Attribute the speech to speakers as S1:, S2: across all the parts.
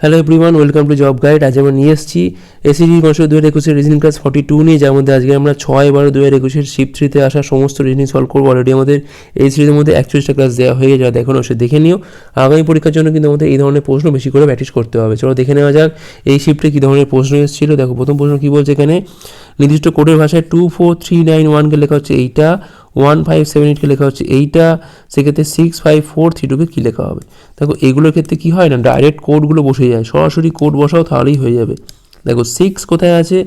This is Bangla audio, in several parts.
S1: Hello everyone welcome to job guide আজ আমরা নিয়ে এসেছি এসিডি কনসো দু হাজার একুশের রিজনিং ক্লাস ফর্টি টু নিয়ে, যার মধ্যে আজকে আমরা ছয় বারো দু হাজার একুশের শিপ থ্রিতে আসা সমস্ত রিজনিং সলভ করব। অলরেডি আমাদের এই সিরিজের মধ্যে একচল্লিশটা ক্লাস দেওয়া হয়ে যাওয়া দেখো সে দেখে নিও। আগামী পরীক্ষার জন্য কিন্তু আমাদের এই ধরনের প্রশ্ন বেশি করে প্র্যাকটিস করতে হবে। চলো দেখে নেওয়া যাক, এই শিফটে কী ধরনের প্রশ্ন এসেছিল। দেখো, প্রথম প্রশ্ন কী বলছে এখানে? নির্দিষ্ট কোডের ভাষায় টু ফোর থ্রি নাইন ওয়ানকে লেখা হচ্ছে এইটা ওয়ান ফাইভ সেভেন এইটকে লেখা হচ্ছে এইটা, সেক্ষেত্রে সিক্স ফাইভ ফোর থ্রি টুকে কী লেখা হবে? দেখো, এগুলোর ক্ষেত্রে কী হয় না ডাইরেক্ট কোডগুলো বসে যায়, সরাসরি কোড বসাও তাহলেই হয়ে যাবে। দেখো সিক্স কোথায় আছে?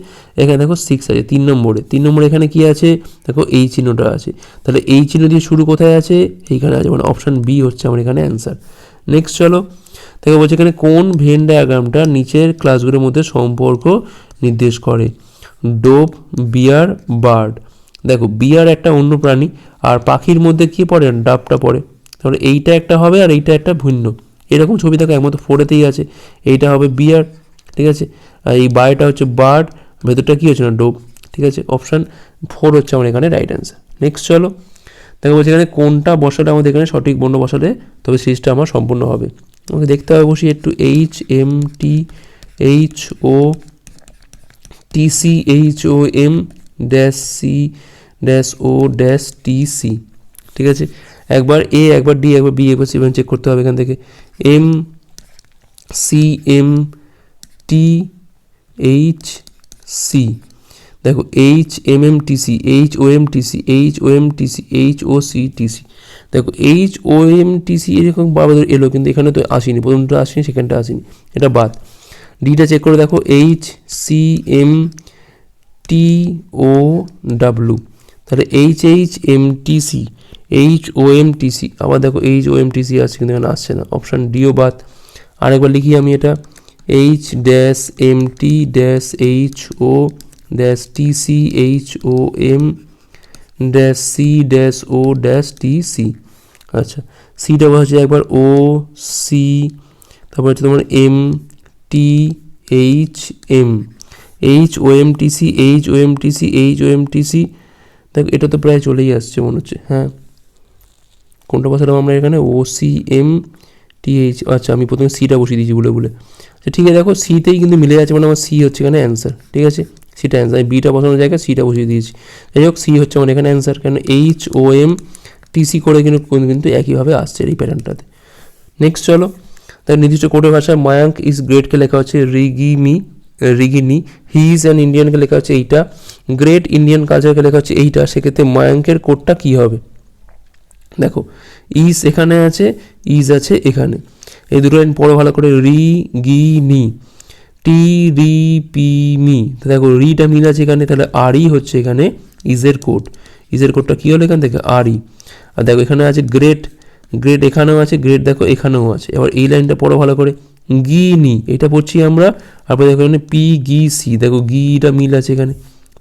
S1: এখানে দেখো সিক্স আছে, তিন নম্বরে। তিন নম্বরে এখানে কি আছে? দেখো, এই চিহ্নটা আছে। তাহলে এই চিহ্ন দিয়ে শুরু কোথায় আছে? এইখানে আছে মানে অপশান বি হচ্ছে আমার এখানে অ্যান্সার নেক্সট চলো। দেখো, বলছে এখানে কোন ভেন ডায়াগ্রামটা নিচের ক্লাসগুলোর মধ্যে সম্পর্ক নির্দেশ করে? Dope bear, bird. দেখো, বিয়ার একটা অন্য প্রাণী, আর পাখির মধ্যে কি পড়ে? ডাবটা পড়ে। তাহলে এইটা একটা হবে আর এইটা একটা ভিন্ন। এরকম ছবি দেখো একমতো ফোরেতেই আছে। এইটা হবে বিয়ার, ঠিক আছে? আর এই বায়োটা হচ্ছে বার্ড, ভেতরটা কী হচ্ছে না, ডোব, ঠিক আছে? অপশান ফোর হচ্ছে আমার এখানে রাইট অ্যান্সার নেক্সট চলো। দেখো, বলছি এখানে কোনটা বসালে আমাদের এখানে সঠিক বর্ণ বসালে, তবে সিরিজটা আমার সম্পূর্ণ হবে। আমাকে দেখতে হবে বসি একটু H M T H O T C H O M dash C dash O dash T C ঠিক আছে? একবার এ একবার ডি একবার বি একবার সি চেক করতে হবে এখান থেকে। M C M T H C দেখো H M M T C H O M T C H O M T C H O C T C দেখো H O M T C এরকম বাবাদের এলো, কিন্তু এখানে তো আসেনি, প্রথমটা আসেনি, সেখানটা আসেনি, এটা বাদ। ডিটা চেক করে দেখো H C M T O W তাহলে H H M T C H O M T C আবার দেখো H O M T C আছে কিন্তু এখানে আসছে না অপশান ডিও বাদ। আরেকবার লিখি আমি এটা H dash M T dash H O dash T C H O M dash C dash O dash T C আচ্ছা সিটা হচ্ছে একবার ও সি তারপর হচ্ছে তোমার M T H M H O M T C H O M T C H O M T C দেখো, এটা তো প্রায় চলেই আসছে মনে হচ্ছে হ্যাঁ। কোনটা বসালাম আমরা এখানে? O C M T H আচ্ছা আমি প্রথমে সিটা বসিয়ে দিয়েছি বলে বলে। আচ্ছা ঠিক আছে, দেখো সিতেই কিন্তু মিলে যাচ্ছে মানে আমার সি হচ্ছে এখানে অ্যান্সার ঠিক আছে? সিটা অ্যান্সার আমি বিটা বসানোর জায়গায় সিটা বসিয়ে দিয়েছি। যাই হোক সি হচ্ছে আমার এখানে অ্যান্সার কারণ এইচ ও এম টিসি করে কিন্তু কিন্তু একইভাবে আসছে এই প্যাটার্নটাতে নেক্সট চলো। তার নির্দিষ্ট কোডের ভাষায় মায়াঙ্ক ইজ গ্রেটকে লেখা হচ্ছে রিগিমি রিগিনি হি ইজ অ্যান ইন্ডিয়ানকে লেখা হচ্ছে এইটা। গ্রেট ইন্ডিয়ান কালচারকে লেখা হচ্ছে এইটা। সেক্ষেত্রে মায়াঙ্কের কোডটা কী হবে? দেখো, ইজ এখানে আছে, ইজ আছে এখানে। এই দুটো লাইন পড়ো ভালো করে। রি, গি, নি। টি, রি, পি, মি। দেখো, রিটা মিল আছে এখানে, তাহলে আরই হচ্ছে এখানে ইজের কোড। ইজের কোডটা কী হলো এখান থেকে? আরই। আর দেখো, এখানে আছে গ্রেট গ্রেড এখানেও আছে গ্রেড দেখো এখানেও আছে। এবার এই লাইনটা পড়ো ভালো করে। গি নি এটা পড়ছি আমরা, তারপরে দেখো এখানে পি, গি, সি। দেখো গিটা মিল আছে এখানে।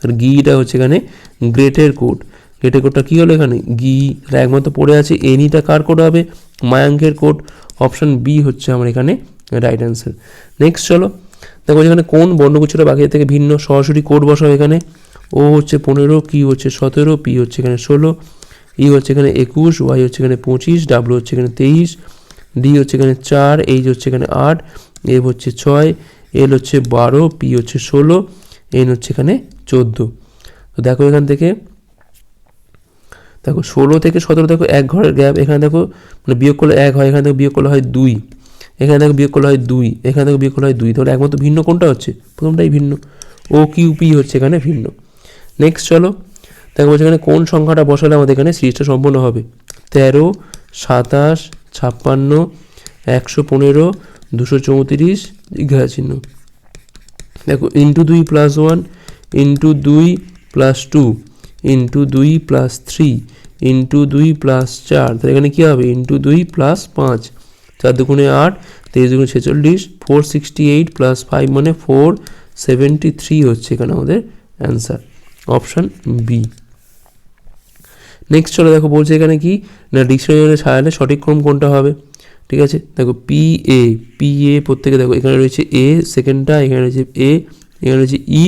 S1: আর গিটা হচ্ছে এখানে গ্রেটের কোড। গ্রেটের কোডটা কী হলো এখানে? গি একমাত্র পড়ে আছে, এনিটা কার কোড হবে? মায়াঙ্কের কোড। অপশান বি হচ্ছে আমার এখানে রাইট অ্যান্সার নেক্সট চলো। দেখো এখানে কোন বর্ণগুচ্ছটা বাকি থেকে ভিন্ন সরাসরি কোড বসাও এখানে। ও হচ্ছে পনেরো, কি হচ্ছে সতেরো, পি হচ্ছে এখানে ষোলো। ই হচ্ছে এখানে একুশ ওয়াই হচ্ছে এখানে পঁচিশ ডাব্লু হচ্ছে এখানে তেইশ ডি হচ্ছে এখানে চার এইচ হচ্ছে এখানে আট এফ হচ্ছে ছয় এল হচ্ছে বারো পি হচ্ছে ষোলো এন হচ্ছে এখানে চোদ্দ। তো দেখো এখান থেকে, দেখো ষোলো থেকে সতেরো দেখো এক ঘরের গ্যাপ, এখানে দেখো মানে বিয়োগ করলে এক হয়, এখানে দেখো বিয়োগ করলে হয় দুই, এখানে দেখো বিয়োগ করলে হয় দুই, এখানে দেখো বিয়োগ করলে হয় দুই, তাহলে একমাত্র ভিন্ন কোনটা হচ্ছে? প্রথমটাই ভিন্ন। ও কিউ পি হচ্ছে এখানে ভিন্ন। নেক্সট চলো দেখো বলছে এখানে কোন সংখ্যাটা বসালে আমাদের এখানে সিরিজটা সম্পূর্ণ হবে? তেরো, সাতাশ, ছাপ্পান্ন, একশো পনেরো, দুশো চৌত্রিশ জিজ্ঞাসা চিহ্ন। দেখো ইন্টু দুই প্লাস ওয়ান ইন্টু দুই প্লাস টু ইন্টু দুই প্লাস থ্রি ইন্টু দুই প্লাস চার। তাহলে এখানে কী হবে? ইন্টু দুই প্লাস পাঁচ। চার দুগুণে আট, তেইশ দুগুণে ছেচল্লিশ four sixty eight plus five মানে ফোর সেভেন্টি থ্রি হচ্ছে এখানে আমাদের অ্যান্সার অপশান বি নেক্সট চলো দেখো, বলছে এখানে কি? না ডিকশনারি সাজালে সঠিক ক্রম কোনটা হবে? ঠিক আছে? দেখো পি এ পি এ প্রত্যেকে দেখো, এখানে রয়েছে এ সেকেন্ডটা এখানে রয়েছে এ এখানে রয়েছে ই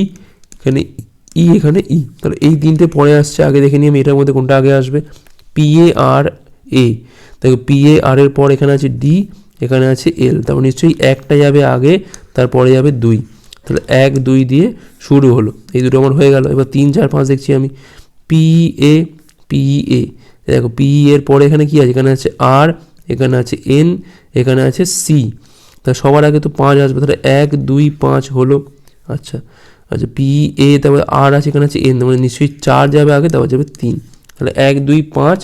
S1: এখানে ই এখানে ই তাহলে এই তিনটে পরে আসছে, আগে দেখে নিই আমি এটার মধ্যে কোনটা আগে আসবে? পি এ আর এ দেখো পি এ আর এর পর এখানে আছে ডি এখানে আছে এল তারপর নিশ্চয়ই একটা যাবে আগে, তারপরে যাবে দুই। তাহলে এক, দুই দিয়ে শুরু হলো। এই দুটো আমার হয়ে গেল। এবার তিন, চার, পাঁচ দেখছি আমি। পি এ পি এ দেখো পি এর পরে এখানে কি আছে? এখানে আছে আর এখানে আছে এন এখানে আছে সি তা সবার আগে তো পাঁচ আসবে, তাহলে এক, দুই, পাঁচ হলো। আচ্ছা আচ্ছা পি এ তারপরে আর আছে, এখানে আছে এন মানে নিশ্চয়ই চার যাবে আগে, তারপর যাবে তিন। তাহলে এক, দুই, পাঁচ,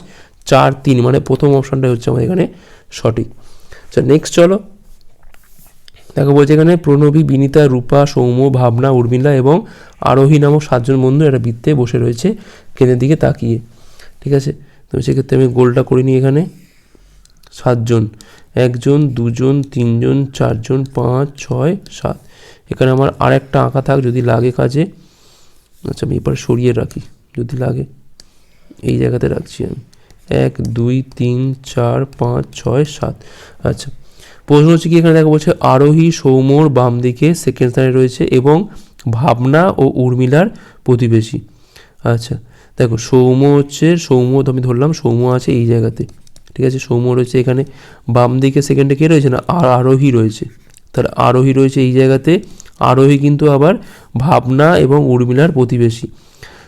S1: চার, তিন মানে প্রথম অপশানটা হচ্ছে আমার এখানে সঠিক। আচ্ছা নেক্সট চলো। দেখো, বলছে এখানে প্রণবী, বিনিতা, রূপা, সৌম্য, ভাবনা, উর্মিলা এবং আরোহী নামক সাতজন বন্ধু একটা বৃত্তে বসে রয়েছে কেনের দিকে তাকিয়ে। ঠিক আছে? তো সেক্ষেত্রে আমি গোলটা করিনি এখানে। সাতজন। একজন, দুজন, তিনজন, চারজন, পাঁচ, ছয়, সাত। এখানে আমার আর একটা আঁকা থাক যদি লাগে কাজে। আচ্ছা আমি এবার সরিয়ে রাখি যদি লাগে। এই জায়গাতে রাখছি আমি। এক, দুই, তিন, চার, পাঁচ, ছয়, সাত। আচ্ছা প্রশ্ন হচ্ছে কি এখানে দেখা বলছে, আরোহী, সৌম্যর বাম দিকে সেকেন্ড স্থানে রয়েছে এবং ভাবনা ও উর্মিলার প্রতিবেশী। আচ্ছা দেখো, সৌম্য হচ্ছে, সৌম্য তো আমি ধরলাম, সৌম্য আছে এই জায়গাতে। ঠিক আছে? সৌম্য রয়েছে এখানে। বাম দিকে সেকেন্ডে কে রয়েছে না? আর আরোহী রয়েছে। তার আরোহী রয়েছে এই জায়গাতে। আরোহী কিন্তু আবার ভাবনা এবং উর্মিলার প্রতিবেশী।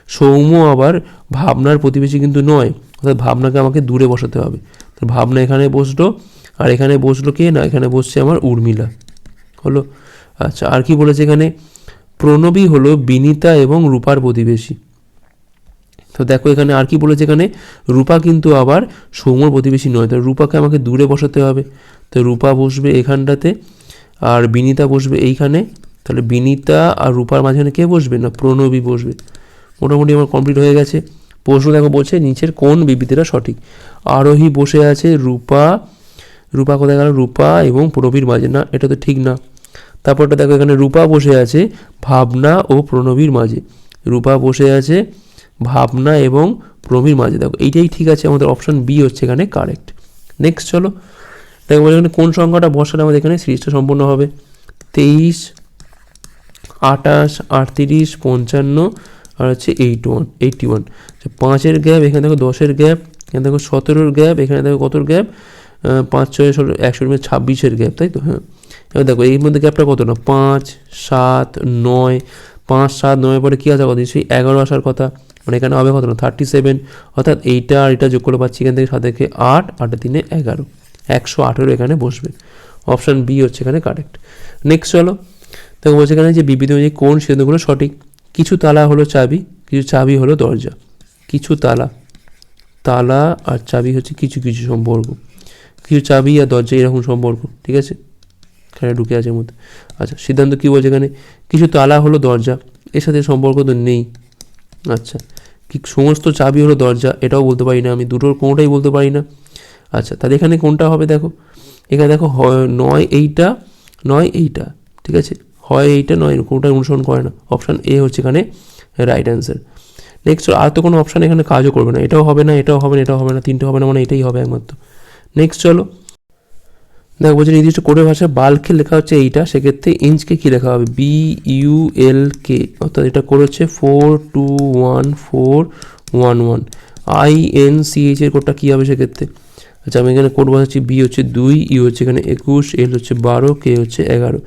S1: সৌম্য আবার ভাবনার প্রতিবেশী কিন্তু নয়। অর্থাৎ ভাবনাকে আমাকে দূরে বসাতে হবে। তো ভাবনা এখানে বসল, আর এখানে বসল কে না? এখানে বসছে আমার উর্মিলা। হলো? আচ্ছা আর কি বলেছে এখানে? প্রণবী হলো বিনিতা এবং রূপার প্রতিবেশী। তো দেখো এখানে আর কি বলেছে এখানে? রূপা কিন্তু আবার সৌম্যর প্রতিবেশী নয় তো রূপাকে আমাকে দূরে বসাতে হবে। তো রূপা বসবে এখানটাতে আর বিনিতা বসবে এইখানে। তাহলে বিনিতা আর রূপার মাঝখানে কে বসবে না? প্রণবী বসবে। মোটামুটি আমার কমপ্লিট হয়ে গেছে। প্রশ্ন দেখো বলছে নিচের কোন বিবৃতিটা সঠিক। আরোহী বসে আছে রূপা। রূপা কোথায় গেল? রূপা এবং প্রণবীর মাঝে। না, এটা তো ঠিক না। তারপরটা দেখো এখানে রূপা বসে আছে ভাবনা ও প্রণবীর মাঝে। রূপা বসে আছে ভাবনা এবং প্রণবীর মাঝে। দেখো, এইটাই ঠিক আছে, আমাদের অপশন বি হচ্ছে এখানে কারেক্ট নেক্সট চলো, দেখো এখানে কোন সংখ্যাটা বসালে আমাদের এখানে সিরিজটা সম্পূর্ণ হবে? তেইশ আটাশ আটত্রিশ, পঞ্চান্ন, আর হচ্ছে এইট ওয়ান এইটটি ওয়ান পাঁচের গ্যাপ এখানে দেখো দশের গ্যাপ এখানে দেখো সতেরোর গ্যাপ এখানে দেখো কতর গ্যাপ পাঁচ, ছয়, ষোলো, একশো মধ্যে ছাব্বিশের গ্যাপ তাই তো? হ্যাঁ। এবার দেখো, এর মধ্যে গ্যাপটা কত না? পাঁচ, সাত, নয়, পাঁচ, সাত নয় পরে কী আসা কথা সেই এগারো আসার কথা। মানে এখানে হবে কত থার্টি সেভেন অর্থাৎ এইটা আর এটা যোগ করে পাচ্ছি এখান থেকে সাথে আট আটের তিনে এগারো, একশো আঠেরো এখানে বসবে। অপশান বি হচ্ছে এখানে কারেক্ট নেক্সট চলো, দেখো বলছে এখানে যে বিবৃতি অনুযায়ী কোন সিদ্ধান্তগুলো সঠিক? কিছু তালা হলো চাবি, কিছু চাবি হলো দরজা। কিছু তালা তালা আর চাবি হচ্ছে কিছু কিছু সম্পর্ক। কিছু চাবি আর দরজা এরকম সম্পর্ক, ঠিক আছে? এখানে ঢুকে আছে মধ্যে। আচ্ছা সিদ্ধান্ত কী বলছে এখানে? কিছু তালা হলো দরজা, এর সাথে সম্পর্ক তো নেই। আচ্ছা কি সমস্ত চাবি হলো দরজা? এটাও বলতে পারি না, আমি দুটোর কোনোটাই বলতে পারি না। আচ্ছা তাহলে এখানে কোনটা হবে দেখো? এখানে দেখো নয় এইটা নয় এইটা, ঠিক আছে? হয় এইটা, নয় কোনোটাই অনুসরণ করে না। অপশান এ হচ্ছে এখানে রাইট অ্যান্সার নেক্সট আর তো কোনো অপশান এখানে কাজও করবে না। এটাও হবে না, এটাও হবে না, এটাও হবে না, তিনটে হবে না মানে এটাই হবে একমাত্র। নেক্সট চলো। দেখো, বলছে নির্দিষ্ট কোডের ভাষায় বাল্কে লেখা হচ্ছে এইটা, সেক্ষেত্রে ইঞ্চকে কী লেখা হবে? বি ইউ এল কে অর্থাৎ এটা কোড হচ্ছে four two one four one one I N C H এর কোডটা কী হবে সেক্ষেত্রে? আচ্ছা আমি এখানে কোড বসাচ্ছি বি হচ্ছে দুই ইউ হচ্ছে এখানে একুশ এল হচ্ছে বারো কে হচ্ছে এগারো।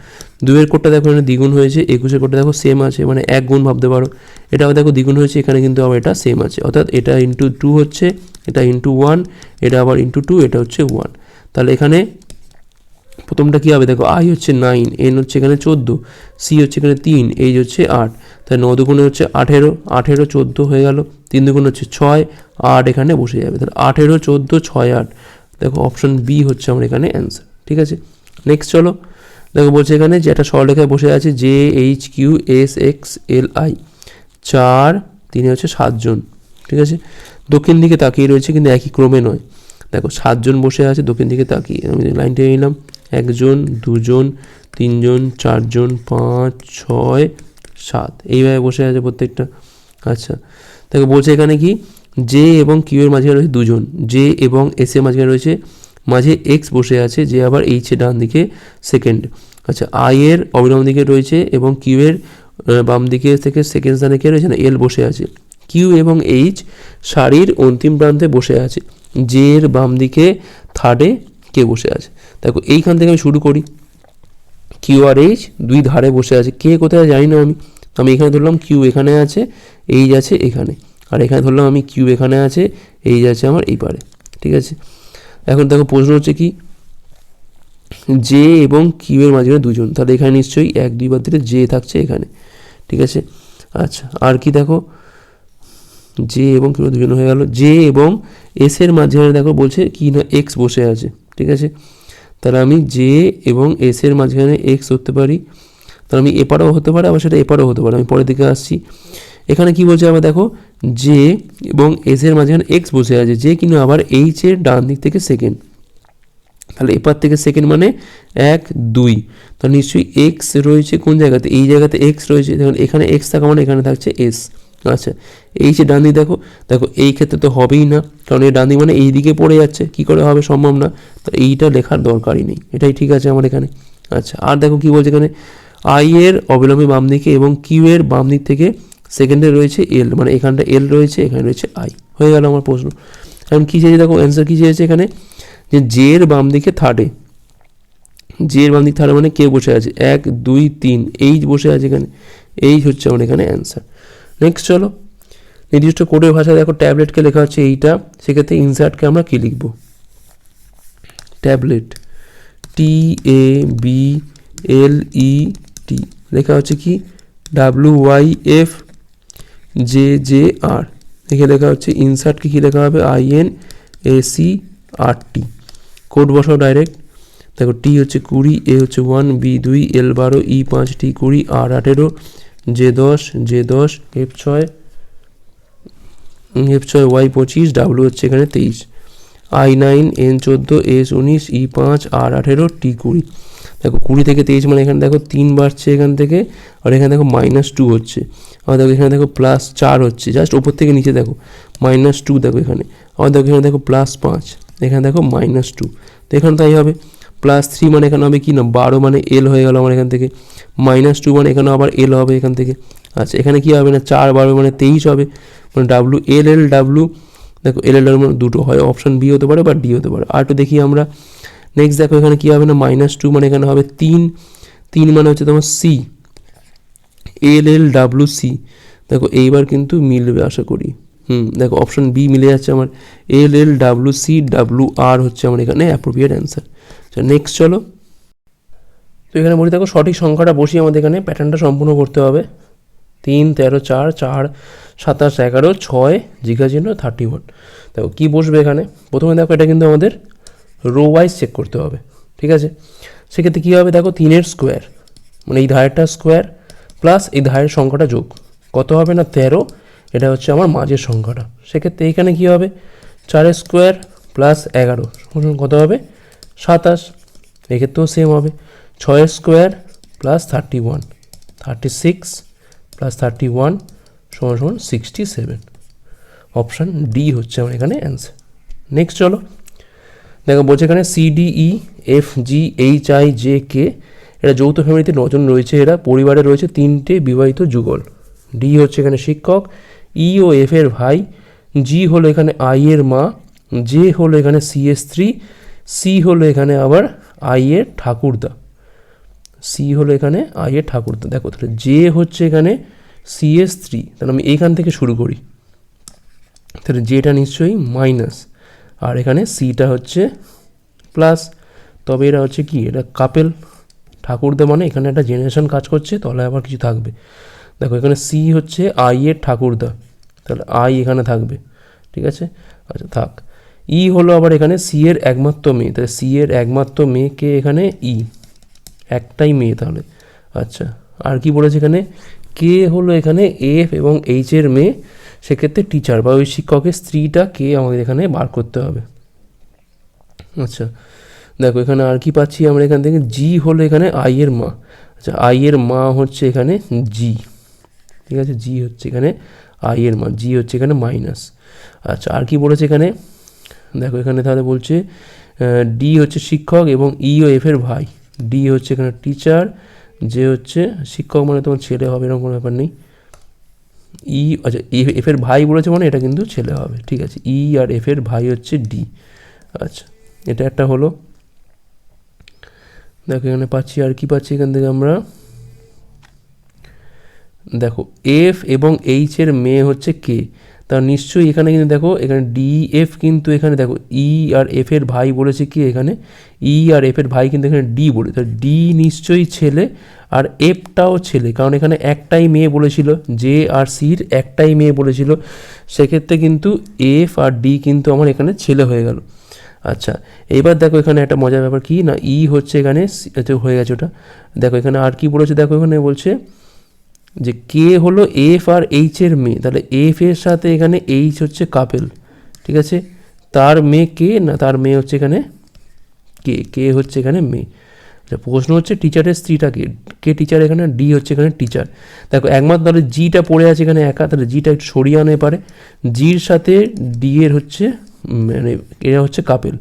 S1: দুইয়ের কোডটা দেখো এখানে দ্বিগুণ হয়েছে, একুশের কোডটা দেখো সেম আছে মানে এক গুণ ভাবতে পারো। এটাও দেখো দ্বিগুণ হয়েছে, এখানে কিন্তু আবার এটা সেম আছে। অর্থাৎ এটা ইন্টু টু হচ্ছে, এটা ইন্টু ওয়ান এটা আবার ইন্টু টু এটা হচ্ছে ওয়ান তাহলে এখানে প্রথমটা কী হবে? দেখো, আই হচ্ছে নাইন, এন হচ্ছে এখানে চোদ্দ, সি হচ্ছে এখানে তিন এইচ হচ্ছে আট। তাই ন দুগুণে হচ্ছে আঠেরো আঠেরো চোদ্দ হয়ে গেল, তিন দুগুণ হচ্ছে ছয়, আট এখানে বসে যাবে। তাহলে আঠেরো, চোদ্দ, ছয়, আট। দেখো অপশন বি হচ্ছে আমার এখানে অ্যান্সার ঠিক আছে? নেক্সট চলো, দেখো, বলছে এখানে যে একটা সরলেখায় বসে আছে J H Q S X L I চার, তিনি হচ্ছে সাতজন ঠিক আছে? দক্ষিণ দিকে তাকিয়ে রয়েছে, কিন্তু একই ক্রমে নয়। দেখো সাতজন বসে আছে, দক্ষিণ দিকে তাকিয়ে, আমি লাইনটা নিলাম। একজন, দুজন, তিনজন, চারজন, পাঁচ, ছয়, সাত। এইভাবে বসে আছে প্রত্যেকটা। আচ্ছা দেখো, বলছে এখানে কি? জে এবং কিউ এর মাঝখানে রয়েছে দুজন। জে এবং এস এর মাঝখানে রয়েছে, মাঝে এক্স বসে আছে, যে আবার এইচ ডান দিকে সেকেন্ড। আচ্ছা আই এর অবিলম্ব দিকে রয়েছে এবং কিউ এর বাম দিকে থেকে সেকেন্ড স্থানে কে রয়েছে না? এল বসে আছে। কিউ এবং এইচ সারির অন্তিম প্রান্তে বসে আছে। জে এর বাম দিকে থার্ডে কে বসে আছে? দেখো, এইখান থেকে আমি শুরু করি। কিউ আর এইচ দুই ধারে বসে আছে। কে কোথায় জানি না আমি। আমি এখানে ধরলাম কিউ এখানে আছে এইচ আছে এখানে। আর এখানে ধরলাম আমি কিউ এখানে আছে এইচ আছে আমার এই পারে। ঠিক আছে? এখন দেখো, প্রশ্ন হচ্ছে কি? জে এবং কিউ এর মাঝখানে দুজন। তাহলে এখানে নিশ্চয়ই এক, দুই বাদ দিলে জে থাকছে এখানে। ঠিক আছে? আচ্ছা আর কি দেখো? জে এবং কিউ দুজন হয়ে গেল। জে এবং এস এর মাঝখানে দেখো বলছে কি না এক্স বসে আছে। ঠিক আছে? তাহলে আমি জে এবং এস এর মাঝখানে এক্স ধরতে পারি। তাহলে আমি এপারেও হতে পারে, আবার সেটা এপারেও হতে পারে। আমি পরের দিকে আসছি। এখানে কি বলছে আবার দেখো? জে এবং এস এর মাঝখানে এক্স বসে আছে। যে কিন্তু আবার এইচ এর ডান দিক থেকে সেকেন্ড তাহলে এপার থেকে সেকেন্ড মানে এক, দুই। তাহলে নিশ্চয়ই এক্স রয়েছে কোন জায়গাতে? এই জায়গাতে এক্স রয়েছে। এখানে এক্স থাকা মানে এখানে থাকছে এস আচ্ছা এই যে ডান দিক দেখো দেখো এই ক্ষেত্রে তো হবেই না, কারণ এই ডান দিক মানে এই দিকে পড়ে যাচ্ছে, কি করে হবে সম্ভব না, তো এইটা লেখার দরকারই নেই, এটাই ঠিক আছে আমার এখানে আচ্ছা আর দেখো কি বলছে এখানে আই এর অবিলম্বে বাম দিকে এবং কিউ এর বাম দিক থেকে সেকেন্ডে রয়েছে এল মানে এখানটা এল রয়েছে, এখানে রয়েছে আই হয়ে গেল আমার প্রশ্ন, এখন কী চেয়েছে দেখো অ্যান্সার কী চেয়েছে এখানে, যে জে এর বাম দিকে থার্ডে জে এর বাম দিক থার্ডে মানে কে বসে আছে, এক, দুই, তিন এইচ বসে আছে এখানে এইচ হচ্ছে আমার এখানে অ্যান্সার নেক্সট চলো। নির্দিষ্ট কোডের ভাষায় দেখো ট্যাবলেটকে লেখা হচ্ছে এইটা, সেক্ষেত্রে ইনসার্টকে আমরা কী লিখব? Tablet T A B L ই টি লেখা হচ্ছে কি? W Y F J J R এখানে লেখা হচ্ছে ইনসার্টকে কী লেখা হবে? I N A C R T code বসাও ডাইরেক্ট দেখো টি হচ্ছে কুড়ি এ হচ্ছে ওয়ান বি দুই এল বারো ই পাঁচ টি কুড়ি আর আঠেরো জে দশ জে দশ এফ ছয় এফ ছয় ওয়াই পঁচিশ ডাব্লু হচ্ছে এখানে তেইশ। আই নাইন এন চোদ্দ এস উনিশ ই পাঁচ আর আঠেরো টি কুড়ি। দেখো, কুড়ি থেকে তেইশ মানে এখানে দেখো তিন বাড়ছে এখান থেকে, আর এখানে দেখো মাইনাস টু হচ্ছে। আর দেখো এখানে দেখো প্লাস চার হচ্ছে। জাস্ট ওপর থেকে নিচে দেখো মাইনাস টু দেখো এখানে। আবার দেখো এখানে দেখো প্লাস পাঁচ, এখানে দেখো মাইনাস টু তো এখানে তাই হবে। প্লাস থ্রি মানে এখানে হবে কি না? বারো মানে এল হয়ে গেল আমার এখান থেকে। মাইনাস টু মানে এখানে আবার এল হবে এখান থেকে। আচ্ছা এখানে কি হবে না? চার বারো মানে তেইশ হবে। মানে ডাব্লু এল এল ডাব্লু দেখো এল এল মানে দুটো হয়। অপশান বি হতে পারে বা ডি হতে পারে। আর একটু দেখি আমরা। নেক্সট দেখো, এখানে কী হবে না? মাইনাস টু মানে এখানে হবে তিন। তিন মানে হচ্ছে তোমার C L L W C দেখো, এইবার কিন্তু মিলবে, আশা করি। হুম, দেখো অপশন বি মিলে যাচ্ছে আমার। L L W C W আর হচ্ছে আমার এখানে অ্যাপ্রোপ্রিয়েট অ্যান্সার আচ্ছা নেক্সট চলো। তো এখানে বলি, দেখো, সঠিক সংখ্যাটা বসিয়ে আমাদের এখানে প্যাটার্নটা সম্পূর্ণ করতে হবে। তিন, তেরো, চার চার, সাতাশ, এগারো, ছয় জিজ্ঞা চিহ্ন থার্টি ওয়ান দেখো, কী বসবে এখানে? প্রথমে দেখো, এটা কিন্তু আমাদের রো ওয়াইজ চেক করতে হবে, ঠিক আছে? সেক্ষেত্রে কী হবে? দেখো, তিনের স্কোয়ার মানে এই ধারেরটা স্কোয়ার প্লাস এই ধারের সংখ্যাটা যোগ। কত হবে না? তেরো, এটা হচ্ছে আমার মাঝের সংখ্যাটা। সেক্ষেত্রে এখানে কী হবে? চারের স্কোয়ার প্লাস এগারো, কত হবে? সাতাশ, এক্ষেত্রেও সেম হবে। ছয়ের square plus thirty one thirty six plus thirty one সমান সমান সিক্সটি সেভেন অপশান ডি হচ্ছে আমার এখানে অ্যান্সার নেক্সট চলো। দেখো, বলছে এখানে C D E F G H I J K এরা যৌথ ফ্যামিলিতে নজন রয়েছে এরা। পরিবারে রয়েছে তিনটে বিবাহিত যুগল। ডি হচ্ছে এখানে শিক্ষক ই ও এফ এর ভাই জি হলো এখানে আই এর মা জে হলো এখানে সি এর স্ত্রী সি হলো এখানে আবার আই এর ঠাকুরদা। সি হলো এখানে আই এর ঠাকুরদা। দেখো, তাহলে জে হচ্ছে এখানে সি এর স্ত্রী। তাহলে আমি এইখান থেকে শুরু করি। তাহলে জেটা নিশ্চয়ই মাইনাস আর এখানে সিটা হচ্ছে প্লাস তবে এরা হচ্ছে কি? এটা কাপেল ঠাকুরদা মানে এখানে একটা জেনারেশন কাজ করছে তলায় আবার কিছু থাকবে। দেখো, এখানে সি হচ্ছে আই এর ঠাকুরদা। তাহলে আই এখানে থাকবে। ঠিক আছে? আচ্ছা থাক। ই হলো আবার এখানে সি এর একমাত্র মেয়ে। তাহলে সি এর একমাত্র মেয়েকে এখানে ই একটাই মেয়ে তাহলে। আচ্ছা আর কি বলেছে এখানে? কে হলো এখানে এফ এবং এইচ এর মেয়ে, সেক্ষেত্রে টিচার বা ওই শিক্ষকের স্ত্রীটা কে আমাদের এখানে বার করতে হবে। আচ্ছা দেখো এখানে আর কি পাচ্ছি আমরা এখান থেকে? জি হলো এখানে আই এর মা। আচ্ছা আই এর মা হচ্ছে এখানে জি ঠিক আছে? জি হচ্ছে এখানে আই এর মা। জি হচ্ছে এখানে মাইনাস আচ্ছা আর কি বলেছে এখানে? দেখো, এখানে তাহলে বলছে ডি হচ্ছে শিক্ষক এবং ই ও এফ এর ভাই। ডি হচ্ছে এখানে টিচার যে হচ্ছে শিক্ষক মানে তোমার ছেলে হবে, এরকম কোনো ব্যাপার নেই। ই আচ্ছা এফ এর ভাই বলেছে মানে এটা কিন্তু ছেলে হবে, ঠিক আছে। ই আর এফ এর ভাই হচ্ছে ডি আচ্ছা এটা একটা হলো। দেখো, এখানে পাচ্ছি আর কি পাচ্ছি এখান থেকে আমরা? দেখো এফ এবং এইচ এর মেয়ে হচ্ছে কে তা নিশ্চয়ই এখানে কিন্তু দেখো, এখানে ডি এফ কিন্তু এখানে দেখো ই আর এফ এর ভাই বলেছে কি এখানে? ই আর এফ এর ভাই কিন্তু এখানে ডি বলে, তো ডি নিশ্চয়ই ছেলে আর এফটাও ছেলে, কারণ এখানে একটাই মেয়ে বলেছিল জে আর সির একটাই মেয়ে বলেছিল, সেক্ষেত্রে কিন্তু এফ আর ডি কিন্তু আমার এখানে ছেলে হয়ে গেল। আচ্ছা এবার দেখো এখানে একটা মজার ব্যাপার কি, না ই হচ্ছে এখানে হয়ে গেছে ওটা। দেখো এখানে আর কি বলেছে, দেখো এখানে বলছে যে কে হলো এফ আর এইচ এর মেয়ে তাহলে এফ এর সাথে এখানে এইচ হচ্ছে কাপেল, ঠিক আছে? তার মেয়ে কে না, তার মেয়ে হচ্ছে এখানে কে কে হচ্ছে এখানে মেয়ে আচ্ছা প্রশ্ন হচ্ছে টিচারের স্ত্রীটা কে কে টিচার এখানে ডি হচ্ছে এখানে টিচার দেখো, একমাত্র তাহলে জিটা পড়ে আছে এখানে একা, তাহলে জিটা একটু সরিয়ে আনতে পারে। জির সাথে ডি এর হচ্ছে মানে এরা হচ্ছে কাপেল।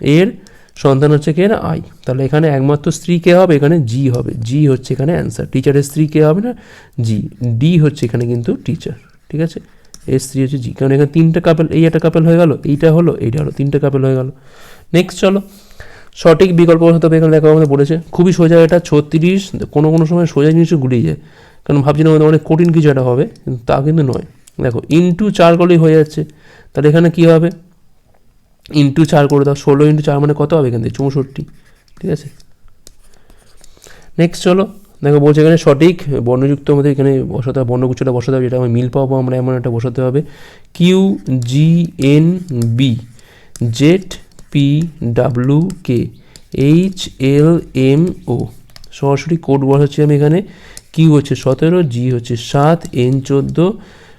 S1: এর সন্তান হচ্ছে কে না? আই। তাহলে এখানে একমাত্র স্ত্রী কে হবে? এখানে জি হবে। জি হচ্ছে এখানে অ্যান্সার টিচারের স্ত্রী কে হবে না? জি। ডি হচ্ছে এখানে কিন্তু টিচার ঠিক আছে? এর স্ত্রী হচ্ছে জি কারণ এখানে তিনটে কাপেল এই একটা কাপেল হয়ে গেল, এইটা হলো এইটা হলো, তিনটে কাপেল হয়ে গেল। নেক্সট চলো। সঠিক বিকল্প হতে হবে এখানে লেখা আমাদের বলেছে খুবই সোজা এটা, ছত্রিশ, কোনো কোনো সময় সোজা জিনিসও গুলিয়ে যায়। কারণ ভাবছি না আমাদের অনেক কঠিন কিছু একটা হবে, কিন্তু তা কিন্তু নয়। দেখো ইন্টু চার করলেই হয়ে যাচ্ছে। তাহলে এখানে কী হবে? ইন্টু চার করে দাও, ষোলো ইন্টু চার মানে কত হবে এখান থেকে? চৌষট্টি, ঠিক আছে? নেক্সট চলো, দেখো বলছে এখানে সঠিক, বর্ণযুক্ত আমাদের এখানে বসাতে হবে, বর্ণগুচ্ছটা বসাতে হবে, যেটা আমরা মিল পাবো আমরা এমন একটা বসাতে হবে। Q G N B Z P W K H L M O সরাসরি কোড বসাচ্ছি আমি এখানে। কিউ হচ্ছে সতেরো জি হচ্ছে সাত এন চোদ্দ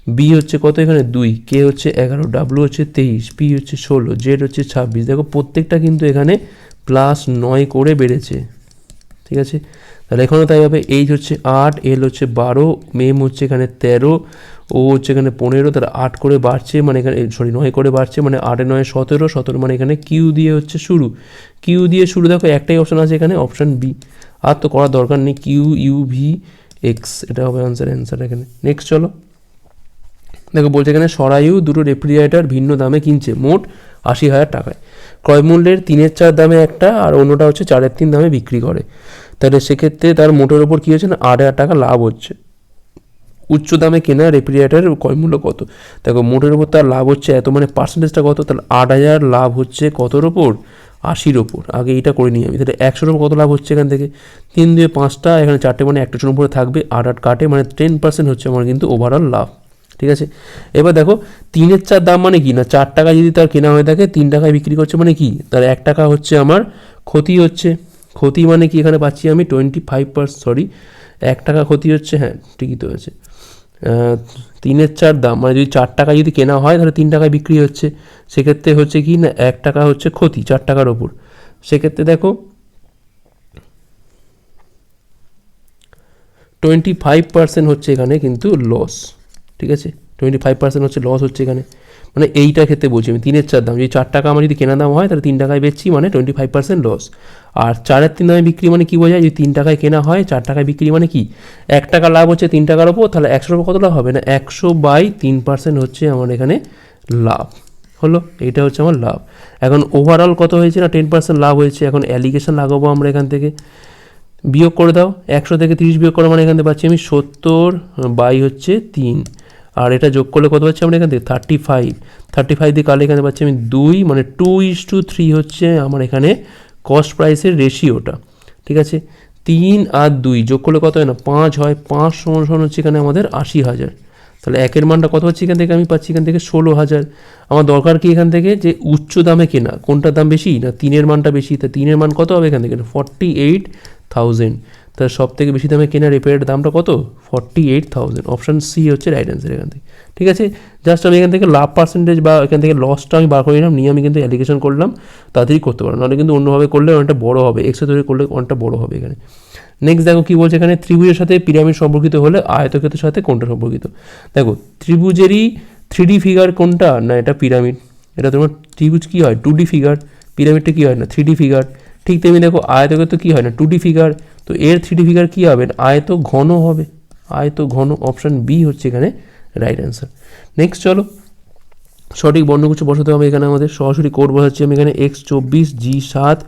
S1: বি হচ্ছে কত এখানে? দুই। কে হচ্ছে এগারো ডাব্লু হচ্ছে তেইশ পি হচ্ছে ষোলো জেড হচ্ছে ছাব্বিশ। দেখো, প্রত্যেকটা কিন্তু এখানে প্লাস নয় করে বেড়েছে। ঠিক আছে? তাহলে এখানেও তাই হবে। এইচ হচ্ছে আট এল হচ্ছে বারো মেম হচ্ছে এখানে তেরো ও হচ্ছে এখানে পনেরো, তাহলে আট করে বাড়ছে মানে এখানে সরি নয় করে বাড়ছে মানে আটে নয় সতেরো সতেরো মানে এখানে কিউ দিয়ে হচ্ছে শুরু। কিউ দিয়ে শুরু, দেখো, একটাই অপশন আছে এখানে অপশান বি আর তো করার দরকার নেই কিউ ইউ ভি এক্স এটা হবে আনসার অ্যান্সার এখানে। নেক্সট চলো। দেখো, বলছে এখানে সরায়ু দুটো রেফ্রিজারেটর ভিন্ন দামে কিনছে, মোট আশি হাজার টাকায়। ক্রয় মূল্যের তিনের চার দামে একটা, আর অন্যটা হচ্ছে চারের তিন দামে বিক্রি করে। তাহলে সেক্ষেত্রে তার মোটের ওপর কী হচ্ছে না, আট হাজার টাকা লাভ হচ্ছে। উচ্চ দামে কেনা রেফ্রিজারেটরের ক্রয় মূল্য কত? দেখো, মোটের ওপর তার লাভ হচ্ছে এত মানে পার্সেন্টেজটা কত? তাহলে আট হাজার লাভ হচ্ছে কতর ওপর? আশির ওপর। আগে এটা করে নিই আমি। তাহলে একশোর ওপর কত লাভ হচ্ছে এখান থেকে? তিন দুয়ে পাঁচটা, এখানে চারটে মানে একটার উপরে থাকবে, আট আট কাটে মানে টেন পার্সেন্ট হচ্ছে আমার কিন্তু ওভারঅল লাভ। ঠিক আছে? এবার দেখো, তিনের চার দাম মানে কি? না, চার টাকা যদি তার কেনা হয়ে থাকে, তিন টাকায় বিক্রি করছে মানে কি? তার এক টাকা হচ্ছে আমার ক্ষতি হচ্ছে। ক্ষতি মানে কি? এখানে পাচ্ছি আমি টোয়েন্টি ফাইভ পার্সেন্ট সরি এক টাকা ক্ষতি হচ্ছে হ্যাঁ ঠিকই তো আছে। তিনের চার দাম মানে যদি চার টাকা যদি কেনা হয়, তাহলে তিন টাকায় বিক্রি হচ্ছে। সেক্ষেত্রে হচ্ছে কি? না, এক টাকা হচ্ছে ক্ষতি, চার টাকার ওপর। সেক্ষেত্রে দেখো টোয়েন্টি ফাইভ পার্সেন্ট হচ্ছে এখানে কিন্তু লস ঠিক আছে? টোয়েন্টি ফাইভ পার্সেন্ট হচ্ছে লস হচ্ছে এখানে। মানে এইটা ক্ষেত্রে বলছি আমি, তিনের চার দাম। যদি চার টাকা আমার যদি কেনা দাম হয়, তাহলে তিন টাকায় বেচছি মানে টোয়েন্টি ফাইভ পার্সেন্ট লস আর চারের তিন দামে বিক্রি মানে কী বোঝায়? যদি তিন টাকায় কেনা হয়, চার টাকায় বিক্রি মানে কি? এক টাকা লাভ হচ্ছে তিন টাকার ওপর, তাহলে একশোর ওপর কত লাভ হবে? না, একশো বাই তিন পার্সেন্ট হচ্ছে আমার এখানে লাভ। হলো? এটা হচ্ছে আমার লাভ। এখন ওভারঅল কত হয়েছে না? টেন পার্সেন্ট লাভ হয়েছে। এখন অ্যালিগেশন লাগাবো আমরা এখান থেকে। বিয়োগ করে দাও। একশো থেকে তিরিশ বিয়োগ করা মানে এখান থেকে পাচ্ছি আমি সত্তর বাই হচ্ছে তিন। আর এটা যোগ করলে কত পাচ্ছি আমরা এখান থেকে? থার্টি ফাইভ থার্টি ফাইভ দিয়ে কালে এখানে পাচ্ছি আমি দুই মানে টু ইস টু থ্রি হচ্ছে আমার এখানে কস্ট প্রাইসের রেশিওটা ঠিক আছে? তিন আর দুই যোগ করলে কত হয় না? পাঁচ হয়। পাঁচ সমান সমান হচ্ছে এখানে আমাদের আশি হাজার। তাহলে একের মানটা কত হচ্ছে এখান থেকে? আমি পাচ্ছি এখান থেকে ষোলো হাজার। আমার দরকার কি এখান থেকে? যে উচ্চ দামে কেনা। কোনটার দাম বেশি? না তিনের মানটা বেশি? তা তিনের মান কত হবে এখান থেকে? ফর্টি এইট থাউজেন্ড তার সব থেকে বেশি দামে কেনা রিপেয়ারের দামটা কত? Forty eight thousand option C হচ্ছে রাইট অ্যান্সার এখান থেকে। ঠিক আছে? জাস্ট আমি এখান থেকে লাভ পার্সেন্টেজ বা এখান থেকে লসটা আমি বার করে নিলাম, নিয়ে আমি কিন্তু অ্যালিগেশন করলাম তাড়াতাড়ি করতে পারব। নাহলে কিন্তু অন্যভাবে করলে অনেকটা বড় হবে। এক্সট্রা তৈরি করলে অনেকটা বড় হবে এখানে। নেক্সট দেখো কি বলছে এখানে, ত্রিভুজের সাথে পিরামিড সম্পর্কিত হলে আয়তক্ষেত্রের সাথে কোনটা সম্পর্কিত। দেখো, ত্রিভুজেরই থ্রি ডি ফিগার কোনটা না, এটা পিরামিড এটা তোমার ত্রিভুজ কী হয়? টু ডি ফিগার পিরামিডটা কী হয় না? থ্রি ডি ফিগার ঠিক তেমনি দেখো আয়তক্ষেত্র কী হয় না টু ডি ফিগার তো এর থ্রি ডি ফিগার কী হবে আয়ত ঘন হবে, আয়ত ঘন অপশান বি হচ্ছে এখানে রাইট অ্যান্সার নেক্সট চলো, সঠিক বর্ণগুচ্ছ বসাতে হবে এখানে আমাদের, সরাসরি কোড বসাচ্ছি আমি এখানে এক্স চব্বিশ জি সাত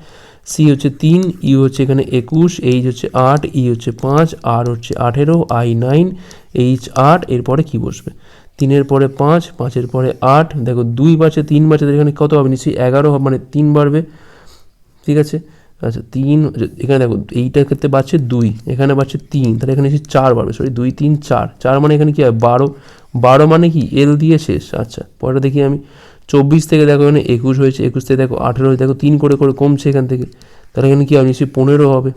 S1: সি হচ্ছে তিন ইউ হচ্ছে এখানে একুশ এইচ হচ্ছে আট ই হচ্ছে পাঁচ আর হচ্ছে আঠেরো আই নাইন এইচ আট, এরপরে কি বসবে? তিনের পরে পাঁচ, পাঁচের পরে আট, দেখো দুই বাড়ছে তিন তাহলে এখানে কত হবে? নিশ্চয়ই এগারো হবে মানে তিন বাড়বে। ঠিক আছে? আচ্ছা তিন এখানে দেখো, এইটার ক্ষেত্রে বাড়ছে দুই, এখানে বাড়ছে তিন, তাহলে এখানে এসে চার বাড়বে সরি দুই, তিন, চার চার মানে এখানে কি হয়? বারো বারো মানে কি? এল দিয়ে শেষ আচ্ছা পরে দেখি আমি, চব্বিশ থেকে দেখো এখানে একুশ হয়েছে, একুশ থেকে দেখো আঠেরো হয়েছে, দেখো তিন করে করে কমছে এখান থেকে, তাহলে এখানে কি হবে? নিশ্চয়ই পনেরো হবে,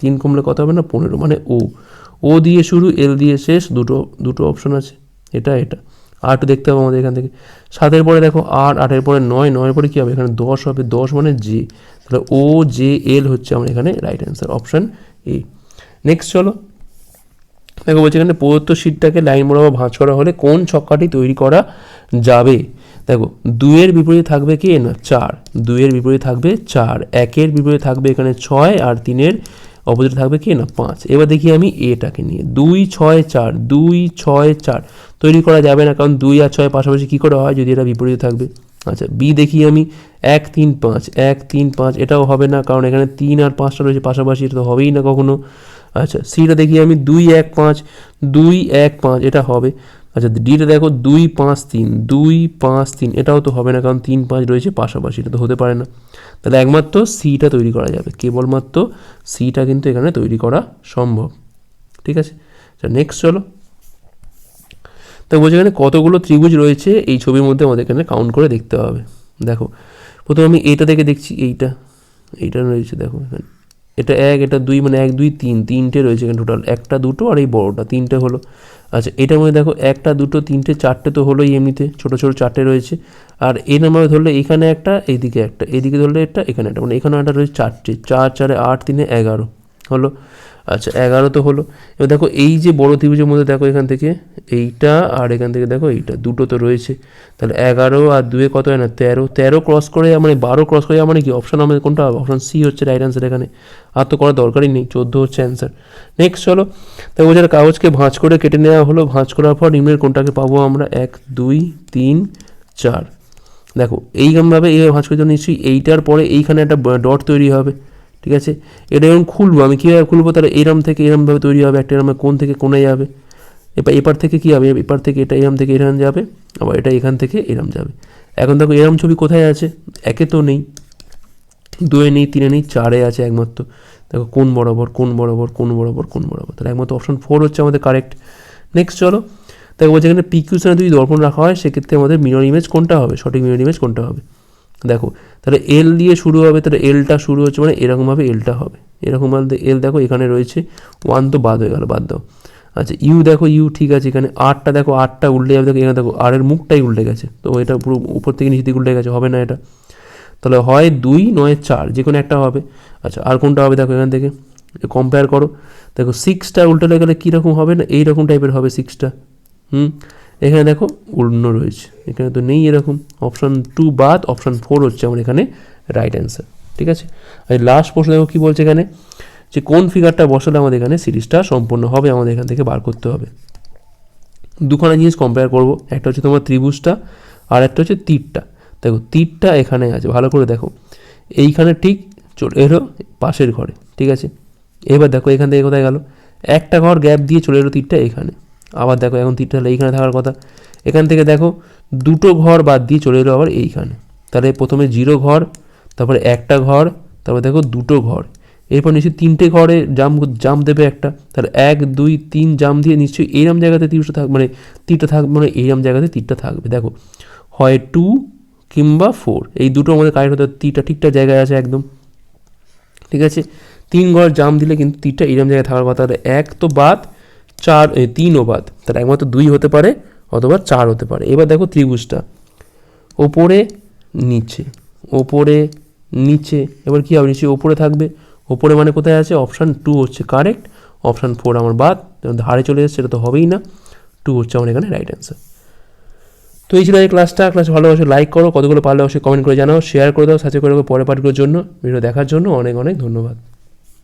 S1: তিন কমলে কত হবে না? পনেরো মানে ও ও দিয়ে শুরু এল দিয়ে শেষ, দুটো দুটো অপশন আছে, এটা এটা। আট দেখতে হবে আমাদের এখান থেকে। সাতের পরে দেখো আট, আটের পরে নয়, নয়ের পরে কী হবে? এখানে দশ হবে, দশ মানে জে। তাহলে ও জে এল হচ্ছে আমার এখানে right answer option A next চলো। দেখো বলছে এখানে প্রদত্ত শীটটাকে লাইন বরাবর ভাঁজ করা হলে কোন ছক্কাটি তৈরি করা যাবে? দেখো, দুইয়ের বিপরীতে থাকবে কি? না, চার। দুইয়ের বিপরীতে থাকবে চার। একের বিপরীতে থাকবে এখানে ছয় আর তিনের অপোজিটে থাকবে কি? না, পাঁচ। এবার দেখি আমি এটাকে নিয়ে। দুই, ছয়, চার। দুই, ছয়, চার। তৈরি করা যাবে না, কারণ দুই আর ছয় পাশাপাশি কী করে হয়? যদি এটা বিপরীতে থাকবে। আচ্ছা বি দেখি আমি। এক, তিন, পাঁচ। এক, তিন, পাঁচ। এটাও হবে না, কারণ এখানে তিন আর পাঁচটা রয়েছে পাশাপাশি, এটা তো হবেই না কখনো। আচ্ছা সিটা দেখি আমি। দুই, এক, পাঁচ। দুই, এক, পাঁচ। এটা হবে। আচ্ছা ডিটা দেখো দুই, পাঁচ, তিন। দুই, পাঁচ, তিন। এটাও তো হবে না, কারণ তিন, পাঁচ রয়েছে পাশাপাশি, এটা তো হতে পারে না। তাহলে একমাত্র সিটা তৈরি করা যাবে। কেবলমাত্র সিটা কিন্তু এখানে তৈরি করা সম্ভব। ঠিক আছে? আচ্ছা নেক্সট চলো। তো বলছি এখানে কতগুলো ত্রিভুজ রয়েছে, এই ছবির মধ্যে আমাদের এখানে কাউন্ট করে দেখতে হবে। দেখো, প্রথমে আমি এইটা থেকে দেখছি, এইটা। এইটা রয়েছে, দেখো এখানে। এটা এক, এটা দুই মানে এক, দুই, তিন, তিনটে রয়েছে এখানে টোটাল একটা, দুটো আর এই বড়োটা, তিনটে হলো। আচ্ছা এটার মধ্যে দেখো, একটা, দুটো, তিনটে, চারটে তো হলোই এমনিতে, ছোটো ছোটো চারটে রয়েছে। আর এই নাম্বারে ধরলে এখানে একটা, এইদিকে একটা এদিকে ধরলে একটা, এখানে একটা মানে এখানে একটা রয়েছে চারটে, চার, চারে আট, তিনে এগারো, হলো। আচ্ছা এগারো তো হলো। এবার দেখো এই যে বড় ত্রিভুজের মধ্যে দেখো এখান থেকে এইটা আর এখান থেকে দেখো এইটা, দুটো তো রয়েছে। তাহলে এগারো আর দুয়ে কত হয় না? তেরো। তেরো ক্রস করে মানে বারো ক্রস করে মানে কি? অপশান আমাদের কোনটা অপশান সি হচ্ছে রাইট অ্যান্সার এখানে। আর তো করার দরকারই নেই, চোদ্দ হচ্ছে অ্যান্সার নেক্সট চলো। তাই বোঝার কাগজকে ভাঁজ করে কেটে নেওয়া হলো, ভাঁজ করার পর নিম্নের কোনটাকে পাবো আমরা? এক, দুই, তিন, চার। দেখো, এইরকমভাবে এইভাবে ভাঁজ করে নিশ্চয়ই এইটার পরে এইখানে একটা ডট তৈরি হবে। ঠিক আছে? এটা যখন খুলবো, আমি কীভাবে খুলবো? তাহলে এরম থেকে এরমভাবে তৈরি হবে, একটা এরম কোন থেকে কোনে যাবে। এবার এপার থেকে কী হবে? এপার থেকে এটা এরম থেকে এরম যাবে, আবার এটা এখান থেকে এরম যাবে। এখন দেখো, এরম ছবি কোথায় আছে? একে তো নেই। দুয়ে নেই, তিনে নেই, চারে আছে একমাত্র। দেখো কোন বরাবর কোন বরাবর কোন বরাবর কোন বরাবর। তাহলে একমাত্র অপশন ফোর হচ্ছে আমাদের কারেক্ট নেক্সট চলো। দেখো যেখানে পিকিউশনে যদি দর্পণ রাখা হয়, সেক্ষেত্রে আমাদের মিরর ইমেজ কোনটা হবে? সঠিক মিরর ইমেজ কোনটা হবে? দেখো, তাহলে এল দিয়ে শুরু হবে, তাহলে এলটা শুরু হচ্ছে মানে এরকমভাবে এলটা হবে। এরকমভাবে এল দেখো এখানে রয়েছে ওয়ান তো বাদ হয়ে গেল, বাদ দাও। আচ্ছা ইউ দেখো ইউ ঠিক আছে, এখানে আটটা দেখো আটটা উল্টে যাবে, দেখো, এখানে দেখো আরের মুখটাই উল্টে গেছে। তো এটা পুরো উপর থেকে নিচে দিকে উল্টে গেছে, হবে না এটা? তাহলে হয় দুই, নয়, চার, যে কোনো একটা হবে। আচ্ছা আর কোনটা হবে দেখো এখান থেকে? কম্পেয়ার করো। দেখো সিক্সটা উল্টে গেলে কীরকম হবে না? এইরকম টাইপের হবে সিক্সটা হুম? এখানে দেখো অন্য রয়েছে। এখানে তো নেই এরকম। অপশান টু বাদ অপশান ফোর হচ্ছে আমার এখানে রাইট অ্যান্সার ঠিক আছে? আর লাস্ট প্রশ্ন দেখো কী বলছে এখানে? যে কোন ফিগারটা বসালে আমাদের এখানে সিরিজটা সম্পূর্ণ হবে, আমাদের এখান থেকে বার করতে হবে। দুখানা জিনিস কম্পেয়ার করব। একটা হচ্ছে তোমার ত্রিভুজটা, আর একটা হচ্ছে তীরটা। দেখো তীরটা এখানে আছে, ভালো করে দেখো। এইখানে ঠিক চলে এলো পাশের ঘরে, ঠিক আছে? এবার দেখো এখান থেকে কোথায় গেল? একটা ঘর গ্যাপ দিয়ে চলে এলো তীরটা এখানে। আবার দেখো এখন তীরটা হলো, এইখানে থাকার কথা। এখান থেকে দেখো, দুটো ঘর বাদ দিয়ে চলে এলো আবার এইখানে। তাহলে প্রথমে জিরো ঘর, তারপরে একটা ঘর, তারপর দেখো দুটো ঘর। এরপর নিশ্চয়ই তিনটে ঘরে জাম জাম দেবে একটা। তাহলে এক, দুই, তিন জাম দিয়ে নিশ্চয়ই এইরম জায়গাতে তীরটা থাক মানে তীরটা থাকবে মানে এইরম জায়গাতে তীরটা থাকবে। দেখো, হয় টু কিংবা ফোর। এই দুটো আমাদের কারেক্ট হতে তীরটা ঠিকঠাক জায়গায় আছে একদম। ঠিক আছে? তিন ঘর জাম দিলে কিন্তু তীরটা এরম জায়গায় থাকার কথা। তাহলে এক তো বাদ চার এ, তিনও বাদ। তাহলে একমাত্র দুই হতে পারে অথবা চার হতে পারে। এবার দেখো ত্রিভুজটা। ওপরে নিচে। ওপরে নিচে। এবার কী হবে? নিচে ওপরে থাকবে। ওপরে মানে কোথায় আছে? অপশান টু হচ্ছে কারেক্ট অপশান ফোর আমার বাদ। ধারে চলে এসেছে সেটা তো হবেই না। টু হচ্ছে আমার এখানে রাইট অ্যান্সার তো এই ছিল এই ক্লাসটা ক্লাস ভালোবাসে লাইক করো। কতগুলো পারলে অবশ্যই কমেন্ট করে জানাও। শেয়ার করে দাও। সাথে করে পরে পাঠগুলোর জন্য। ভিডিও দেখার জন্য অনেক অনেক ধন্যবাদ।